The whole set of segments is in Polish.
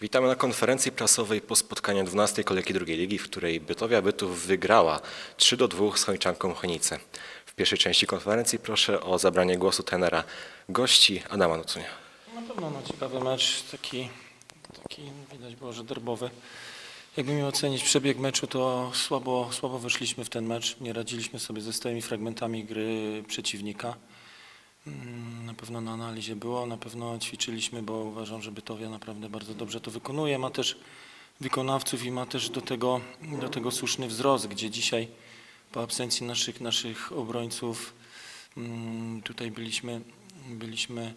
Witamy na konferencji prasowej po spotkaniu 12 kolejki drugiej ligi, w której Bytowia Bytów wygrała 3 do 2 z Chojczanką Chojnice. W pierwszej części konferencji proszę o zabranie głosu tenera gości Adama Nucunia. Na pewno no, ciekawy mecz, taki, taki widać było, że derbowy. Jakby miał ocenić przebieg meczu, to słabo, słabo wyszliśmy w ten mecz. Nie radziliśmy sobie ze stałymi fragmentami gry przeciwnika. Mm, Na pewno na analizie było, na pewno ćwiczyliśmy, bo uważam, że Bytowia naprawdę bardzo dobrze to wykonuje. Ma też wykonawców i ma też do tego, do tego słuszny wzrost, gdzie dzisiaj po absencji naszych, naszych obrońców mm, tutaj byliśmy, byliśmy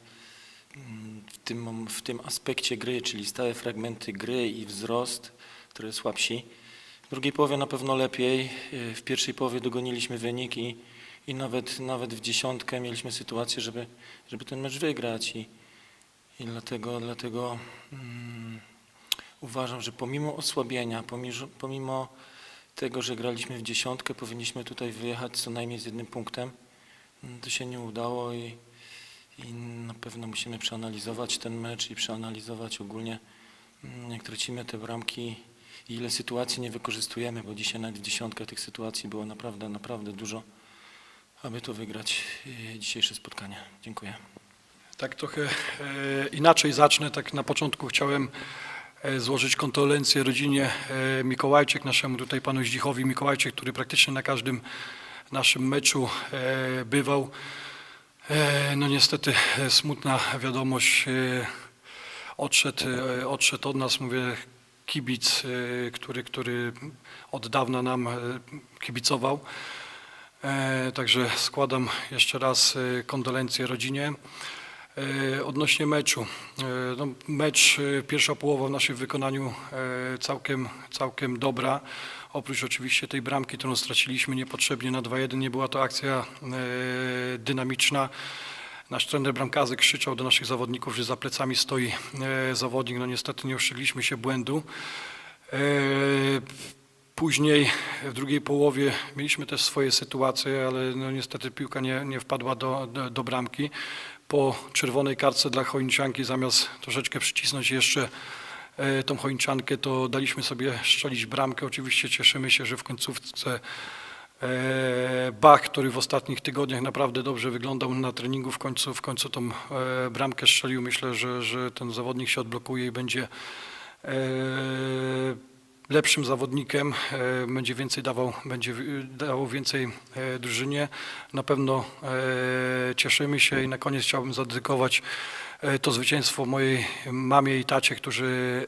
w tym, w tym aspekcie gry, czyli stałe fragmenty gry i wzrost, trochę słabsi. W drugiej połowie na pewno lepiej. Yy, W pierwszej połowie dogoniliśmy wynik i, i nawet, nawet w dziesiątkę mieliśmy sytuację, żeby, żeby ten mecz wygrać. I, i dlatego, dlatego mm, uważam, że pomimo osłabienia, pomimo, pomimo tego, że graliśmy w dziesiątkę, powinniśmy tutaj wyjechać co najmniej z jednym punktem. Mm, To się nie udało i, i na pewno musimy przeanalizować ten mecz i przeanalizować ogólnie, mm, jak tracimy te bramki i ile sytuacji nie wykorzystujemy, bo dzisiaj nawet w dziesiątkę tych sytuacji było naprawdę, naprawdę dużo, aby to wygrać e, dzisiejsze spotkanie. Dziękuję. Tak trochę e, inaczej zacznę. Tak na początku chciałem e, złożyć kondolencje rodzinie Mikołajczyk, naszemu tutaj panu Zdzichowi Mikołajczyk, który praktycznie na każdym naszym meczu bywał. No niestety smutna wiadomość. Odszedł, odszedł od nas, mówię, kibic, który, który od dawna nam kibicował. E, Także składam jeszcze raz e, kondolencje rodzinie. E, Odnośnie meczu. No, mecz, pierwsza połowa w naszym wykonaniu całkiem, całkiem dobra. Oprócz oczywiście tej bramki, którą straciliśmy niepotrzebnie na 2-1, nie była to akcja dynamiczna. Nasz trener bramkarzy krzyczał do naszych zawodników, że za plecami stoi zawodnik. No niestety nie ostrzegliśmy się błędu. Później w drugiej połowie mieliśmy też swoje sytuacje, ale no niestety piłka nie, nie wpadła do, do, do bramki. Po czerwonej kartce dla Chojniczanki zamiast troszeczkę przycisnąć jeszcze e, tą Chojniczankę, to daliśmy sobie strzelić bramkę. Oczywiście cieszymy się, że w końcówce e, Bach, który w ostatnich tygodniach naprawdę dobrze wyglądał na treningu, w końcu, w końcu tą e, bramkę strzelił. Myślę, że, że ten zawodnik się odblokuje i będzie lepszym zawodnikiem, e, będzie więcej dawał, będzie wi- dawał więcej e, drużynie. Na pewno e, cieszymy się i na koniec chciałbym zadedykować e, to zwycięstwo mojej mamie i tacie, którzy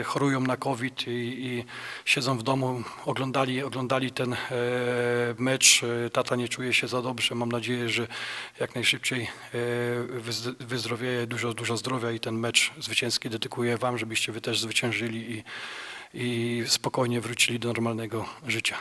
e, chorują na COVID i, i siedzą w domu, oglądali, oglądali ten e, mecz. E, Tata nie czuje się za dobrze. Mam nadzieję, że jak najszybciej e, wyz- wyzdrowieje, dużo, dużo zdrowia i ten mecz zwycięski dedykuję Wam, żebyście Wy też zwyciężyli i, i spokojnie wrócili do normalnego życia.